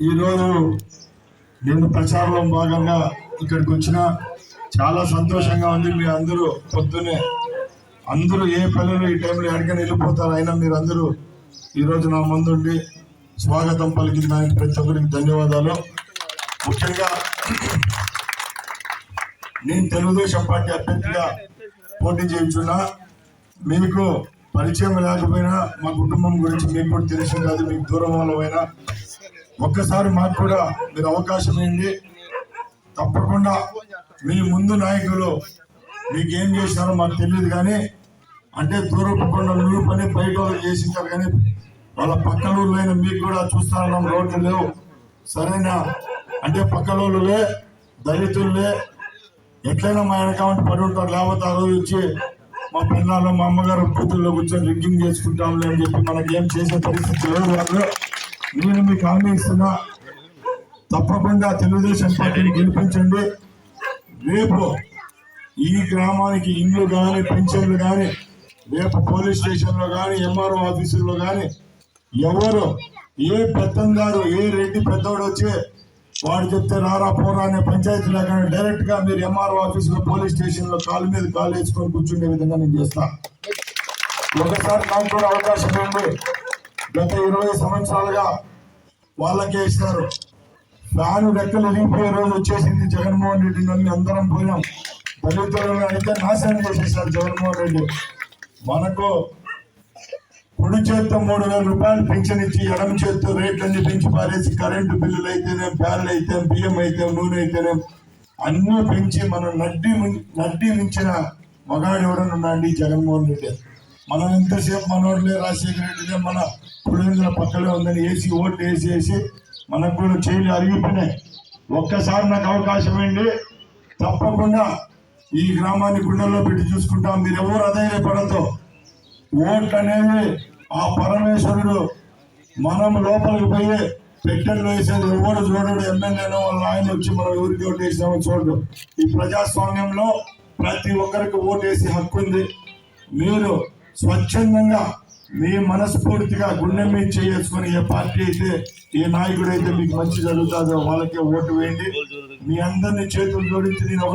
ఈరోజు నేను ప్రచారంలో భాగంగా ఇక్కడికి వచ్చిన చాలా సంతోషంగా ఉంది. మీ అందరూ పొద్దునే అందరూ ఏ పల్లెలు ఈ టైంలో ఎక్కడికైనా వెళ్ళిపోతారు అయినా మీరు అందరూ ఈరోజు నా ముందుండి స్వాగతం పలికిన దానికి ప్రతి ఒక్కరికి ధన్యవాదాలు. ముఖ్యంగా నేను తెలుగుదేశం పార్టీ అభ్యర్థిగా పోటీ చేయించున్నా. మీకు పరిచయం లేకపోయినా మా కుటుంబం గురించి మీకు కూడా తెలిసి కాదు. మీకు దూరం వాళ్ళమైనా ఒక్కసారి మాకు కూడా మీరు అవకాశం ఇవ్వండి. తప్పకుండా మీ ముందు నాయకులు మీకు ఏం చేసినారో మాకు తెలియదు కానీ అంటే దూరపు కొండ నువ్వు పని బయట వాళ్ళు చేసింటారు కానీ వాళ్ళ పక్కన ఊళ్ళైన మీకు కూడా చూస్తా ఉన్నాం రోడ్లు లేవు. సరైన? అంటే పక్కలోళ్ళులే దళితులే ఎట్లయినా మా అకౌంట్ పడి ఉంటారు. లేకపోతే ఆ రోజు వచ్చి మా పిల్లలు మా అమ్మగారు కూతుల్లో కూర్చొని రిగ్గింగ్ చేసుకుంటాంలే అని చెప్పి మనకి ఏం చేసే పరిస్థితి లేదు వాళ్ళు. నేను మీకు హామీ ఇస్తున్నా. తప్పకుండా తెలుగుదేశం పార్టీని గెలిపించండి. రేపు ఈ గ్రామానికి ఇండ్లు కానీ పెన్షన్లు కానీ రేపు పోలీస్ స్టేషన్లో కానీ ఎంఆర్ఓ ఆఫీసుల్లో కానీ ఎవరు ఏ పెత్తందారు ఏ రెడ్డి పెద్దవాడు వచ్చి వాడు చెప్తే రారా పోరా అనే పంచాయతీ లేకుండా డైరెక్ట్గా మీరు ఎంఆర్ఓ ఆఫీసులో పోలీస్ స్టేషన్లో కాలు మీద కాలు వేసుకొని కూర్చుండే విధంగా నేను చేస్తాను ఒకసారి నాకు కూడా అవకాశం ఉంది. గత ఇరవై సంవత్సరాలుగా వాళ్ళకే ఇస్తారు. ఫ్యాను రెక్కలు వెళ్ళిపోయే రోజు వచ్చేసింది జగన్మోహన్ రెడ్డి. నన్ను అందరం పోయినాం. దళితులను అయితే నాశనం చేసేసారు జగన్మోహన్ రెడ్డి. మనకు కుడి చేత్తో మూడు వేల రూపాయలు పెన్షన్ ఇచ్చి ఎడమ చేత్తో రేట్లన్నీ పెంచి పారేసి కరెంటు బిల్లులు అయితేనే ఫ్యాన్లు అయితే బియ్యం అయితే నూనె అయితేనే అన్నీ పెంచి మనం నడ్డి ము- నడ్డి మించిన మగాడు ఎవడన్నా ఉన్నాండి జగన్మోహన్ రెడ్డి? మనం ఎంతసేపు మనోడ్లే రాజశేఖర రెడ్డినే మన పులివెందుల పక్కనే ఉందని వేసి ఓట్లు వేసి వేసి మనకు కూడా చేయలు అరిగిపోయినాయి. ఒక్కసారి నాకు అవకాశం ఏంటి? తప్పకుండా ఈ గ్రామాన్ని గుండెల్లో పెట్టి చూసుకుంటాం. మీరు ఎవరు అధైర్యపడద్దు. ఓట్లు అనేది ఆ పరమేశ్వరుడు మనం లోపలికి పోయి పెట్టెలు వేసేది ఎవరు చూడడు. ఎమ్మెల్యేనో వాళ్ళ ఆయన వచ్చి మనం ఎవరికి ఓటు వేసినామో చూడడు. ఈ ప్రజాస్వామ్యంలో ప్రతి ఒక్కరికి ఓటేసి హక్కు ఉంది. మీరు స్వచ్ఛందంగా మీ మనస్ఫూర్తిగా గుండె మీద చేసుకుని ఏ పార్టీ అయితే ఏ నాయకుడు అయితే మీకు మంచి జరుగుతుందో వాళ్ళకే ఓటు వేయండి. మీ అందరినీ చేతులు జోడించి నేను